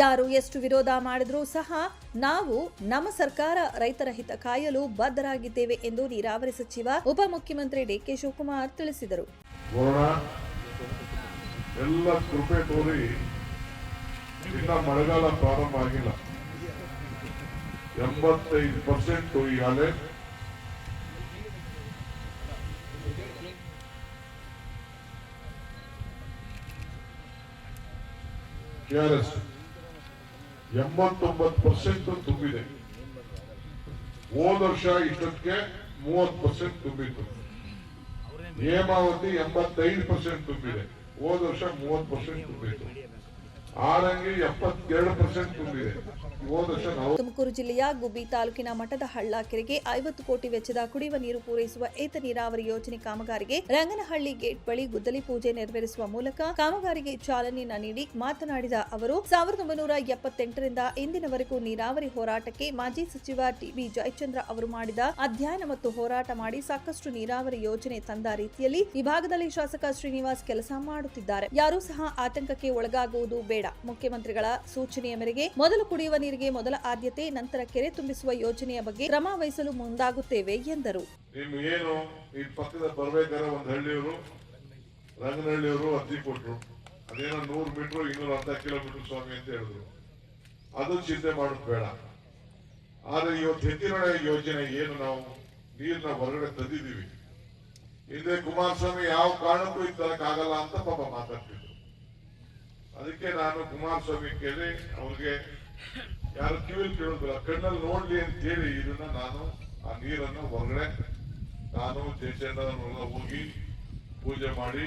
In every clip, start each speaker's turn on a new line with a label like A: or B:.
A: ಯಾರು ಎಷ್ಟು ವಿರೋಧ ಮಾಡಿದ್ರೂ ಸಹ ನಾವು ನಮ್ಮ ಸರ್ಕಾರ ರೈತರ ಹಿತ ಕಾಯಲು ಬದ್ಧರಾಗಿದ್ದೇವೆ ಎಂದು ನೀರಾವರಿ ಸಚಿವ ಉಪಮುಖ್ಯಮಂತ್ರಿ ಡಿಕೆ ಶಿವಕುಮಾರ್ ತಿಳಿಸಿದರು.
B: ಎಲ್ಲ ಕೃಪೆ ತೋರಿ ಇನ್ನ ಮಳೆಗಾಲ ಪ್ರಾರಂಭ ಆಗಿಲ್ಲ. ಎಂಬತ್ತೈದು ಪರ್ಸೆಂಟ್ ಈಗಾಗಲೇ ಕೆ ಎಂಬತ್ತೊಂಬತ್ತು ಪರ್ಸೆಂಟ್ ತುಂಬಿದೆ. ಹೋದ ವರ್ಷ ಇಷ್ಟಕ್ಕೆ ಮೂವತ್ತು ಪರ್ಸೆಂಟ್ ತುಂಬಿತ್ತು. ನೇಮಾವತಿ ಎಂಬತ್ತೈದು ಪರ್ಸೆಂಟ್ ತುಂಬಿದೆ. ಹೋದ ವರ್ಷ ಮೂವತ್ತು ಪರ್ಸೆಂಟ್ ತುಂಬಿತ್ತು.
A: ತುಮಕೂರು ಜಿಲ್ಲೆಯ ಗುಬ್ಬಿ ತಾಲೂಕಿನ ಮಠದ ಹಳ್ಳ ಕೆರೆಗೆ ಐವತ್ತು ಕೋಟಿ ವೆಚ್ಚದ ಕುಡಿಯುವ ನೀರು ಪೂರೈಸುವ ಏತ ನೀರಾವರಿ ಯೋಜನೆ ಕಾಮಗಾರಿಗೆ ರಂಗನಹಳ್ಳಿ ಗೇಟ್ ಬಳಿ ಗುದ್ದಲಿ ಪೂಜೆ ನೆರವೇರಿಸುವ ಮೂಲಕ ಕಾಮಗಾರಿಗೆ ಚಾಲನೆ ನೀಡಿ ಮಾತನಾಡಿದ ಅವರು, ಸಾವಿರದ ಒಂಬೈನೂರ ಎಪ್ಪತ್ತೆಂಟರಿಂದ ಇಂದಿನವರೆಗೂ ನೀರಾವರಿ ಹೋರಾಟಕ್ಕೆ ಮಾಜಿ ಸಚಿವ ಟಿಬಿ ಜಯಚಂದ್ರ ಅವರು ಮಾಡಿದ ಅಧ್ಯಯನ ಮತ್ತು ಹೋರಾಟ ಮಾಡಿ ಸಾಕಷ್ಟು ನೀರಾವರಿ ಯೋಜನೆ ತಂದ ರೀತಿಯಲ್ಲಿ ಈ ಭಾಗದಲ್ಲಿ ಶಾಸಕ ಶ್ರೀನಿವಾಸ್ ಕೆಲಸ ಮಾಡುತ್ತಿದ್ದಾರೆ. ಯಾರೂ ಸಹ ಆತಂಕಕ್ಕೆ ಒಳಗಾಗುವುದು ಬೇಡ. ಮುಖ್ಯಮಂತ್ರಿಗಳ ಸೂಚನೆಯ ಮೇರೆಗೆ ಮೊದಲು ಕುಡಿಯುವ ನೀರಿಗೆ ಮೊದಲ ಆದ್ಯತೆ, ನಂತರ ಕೆರೆ ತುಂಬಿಸುವ ಯೋಜನೆಯ ಬಗ್ಗೆ ಕ್ರಮ ವಹಿಸಲು ಮುಂದಾಗುತ್ತೇವೆ ಎಂದರು.
B: ಏನು ಈ ಒಂದ್ ಹಳ್ಳಿಯವರು, ರಂಗನಹಳ್ಳಿಯವರು ಅರ್ಜಿ ಕೊಟ್ರು. ಅದೇನೋ ನೂರು ಮೀಟರ್ ಇನ್ನೂರ ಅರ್ಧ ಕಿಲೋಮೀಟರ್ ಸ್ವಾಮಿ ಅಂತ ಹೇಳಿದ್ರು. ಅದು ಚಿಂತೆ ಮಾಡೋದು ಬೇಡ. ಆದ್ರೆ ಇವತ್ತು ಹೆಚ್ಚಿನ ಯೋಜನೆ ಏನು ನಾವು ನೀರನ್ನ ಹೊರಗಡೆ ತಂದಿದ್ದೀವಿ. ಹಿಂದೆ ಕುಮಾರಸ್ವಾಮಿ ಯಾವ ಕಾರಣಕ್ಕೂ ಇದ್ದಕ್ಕಾಗಲ್ಲ ಅಂತ ಪಾಪ ಮಾತಾಡ್ತಿದ್ರು. ಅದಕ್ಕೆ ನಾನು ಕುಮಾರಸ್ವಾಮಿ ಕೇಳಿ, ಅವ್ರಿಗೆ ಯಾರು ಕಿವಿಲ್ ಕೇಳೋದಿಲ್ಲ, ಕಣ್ಣಲ್ಲಿ ನೋಡ್ಲಿ ಅಂತ ಹೇಳಿ ಇದನ್ನ ನಾನು ಆ ನೀರನ್ನು ಹೊರಗಡೆ, ನಾನು ಜಯಚಂದ್ರನೆಲ್ಲ ಹೋಗಿ ಪೂಜೆ ಮಾಡಿ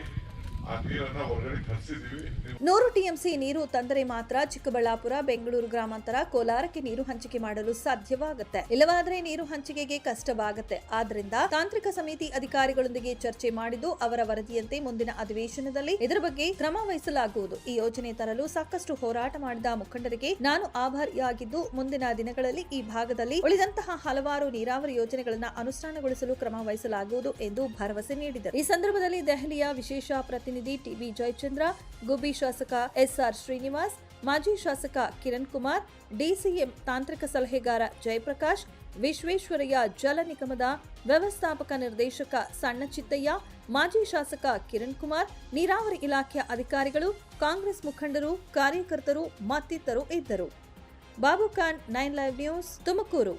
A: ನೂರು ಟಿಎಂಸಿ ನೀರು ತಂದರೆ ಮಾತ್ರ ಚಿಕ್ಕಬಳ್ಳಾಪುರ, ಬೆಂಗಳೂರು ಗ್ರಾಮಾಂತರ, ಕೋಲಾರಕ್ಕೆ ನೀರು ಹಂಚಿಕೆ ಮಾಡಲು ಸಾಧ್ಯವಾಗುತ್ತೆ. ಇಲ್ಲವಾದರೆ ನೀರು ಹಂಚಿಕೆಗೆ ಕಷ್ಟವಾಗುತ್ತೆ. ಆದ್ರಿಂದ ತಾಂತ್ರಿಕ ಸಮಿತಿ ಅಧಿಕಾರಿಗಳೊಂದಿಗೆ ಚರ್ಚೆ ಮಾಡಿದ್ದು ಅವರ ವರದಿಯಂತೆ ಮುಂದಿನ ಅಧಿವೇಶನದಲ್ಲಿ ಇದರ ಬಗ್ಗೆ ಕ್ರಮ ವಹಿಸಲಾಗುವುದು. ಈ ಯೋಜನೆ ತರಲು ಸಾಕಷ್ಟು ಹೋರಾಟ ಮಾಡಿದ ಮುಖಂಡರಿಗೆ ನಾನು ಆಭಾರಿಯಾಗಿದ್ದು, ಮುಂದಿನ ದಿನಗಳಲ್ಲಿ ಈ ಭಾಗದಲ್ಲಿ ಉಳಿದಂತಹ ಹಲವಾರು ನೀರಾವರಿ ಯೋಜನೆಗಳನ್ನು ಅನುಷ್ಠಾನಗೊಳಿಸಲು ಕ್ರಮ ವಹಿಸಲಾಗುವುದು ಎಂದು ಭರವಸೆ ನೀಡಿದರು. ಈ ಸಂದರ್ಭದಲ್ಲಿ ದೆಹಲಿಯ ವಿಶೇಷ ಪ್ರತಿನಿಧಿ ಟಿವಿ ಜಯಚಂದ್ರ ಗುಬ್ಬಿ ಶಾಸಕ ಎಸ್ಆರ್ ಶ್ರೀನಿವಾಸ್, ಮಾಜಿ ಶಾಸಕ ಕಿರಣ್ ಕುಮಾರ್, ಡಿಸಿಎಂ ತಾಂತ್ರಿಕ ಸಲಹೆಗಾರ ಜಯಪ್ರಕಾಶ್, ವಿಶ್ವೇಶ್ವರಯ್ಯ ಜಲ ನಿಗಮದ ವ್ಯವಸ್ಥಾಪಕ ನಿರ್ದೇಶಕ ಸಣ್ಣ ಚಿತ್ತಯ್ಯ ಮಾಜಿ ಶಾಸಕ ಕಿರಣ್ ಕುಮಾರ್, ನೀರಾವರಿ ಇಲಾಖೆಯ ಅಧಿಕಾರಿಗಳು, ಕಾಂಗ್ರೆಸ್ ಮುಖಂಡರು, ಕಾರ್ಯಕರ್ತರು ಮತ್ತಿತರರು ಇದ್ದರು. Babu Khan, nine live news Tumakuru.